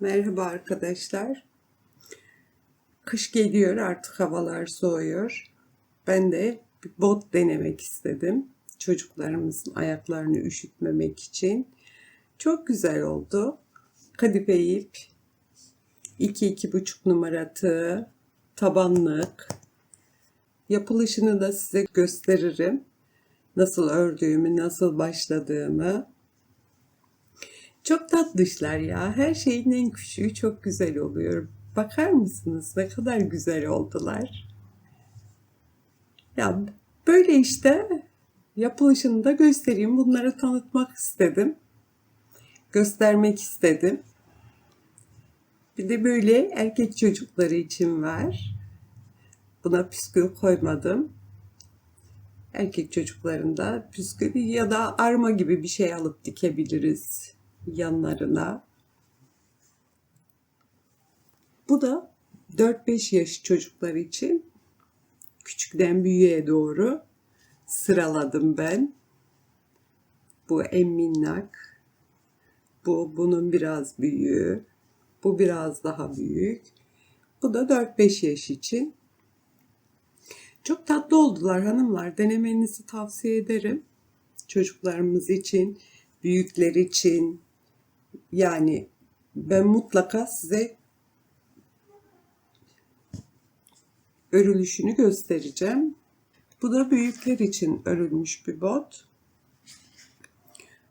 Merhaba arkadaşlar. Kış geliyor artık havalar soğuyor. Ben de bir bot denemek istedim. Çocuklarımızın ayaklarını üşütmemek için. Çok güzel oldu. Kadife ip, 2-2,5 numara tığ, tabanlık. Yapılışını da size gösteririm. Nasıl ördüğümü, nasıl başladığımı. Çok tatlışlar ya. Her şeyin en küçüğü çok güzel oluyor. Bakar mısınız ne kadar güzel oldular. Ya böyle işte yapılışını da göstereyim. Bunları tanıtmak istedim. Göstermek istedim. Bir de böyle erkek çocukları için var. Buna püskül koymadım. Erkek çocuklarında püskül ya da arma gibi bir şey alıp dikebiliriz yanlarına. Bu da 4-5 yaş çocuklar için küçükten büyüğe doğru sıraladım ben. Bu en minnak. Bu bunun biraz büyüğü. Bu biraz daha büyük. Bu da 4-5 yaş için. Çok tatlı oldular hanımlar. Denemenizi tavsiye ederim. Çocuklarımız için, büyükler için. Yani ben mutlaka size örülüşünü göstereceğim. Bu da büyükler için örülmüş bir bot.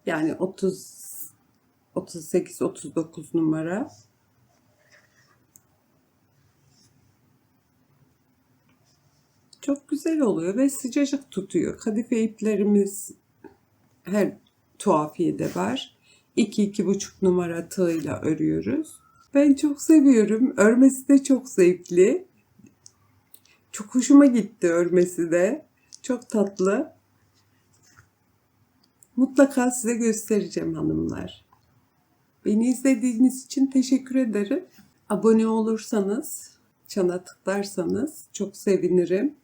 Yani 30 38 39 numara. Çok güzel oluyor ve sıcacık tutuyor. Kadife iplerimiz her tuhafiyede var. 2-2,5 numara tığıyla örüyoruz. Ben çok seviyorum. Örmesi de çok zevkli. Çok hoşuma gitti örmesi de. Çok tatlı. Mutlaka size göstereceğim hanımlar. Beni izlediğiniz için teşekkür ederim. Abone olursanız, çana tıklarsanız çok sevinirim.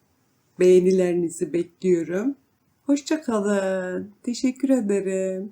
Beğenilerinizi bekliyorum. Hoşça kalın. Teşekkür ederim.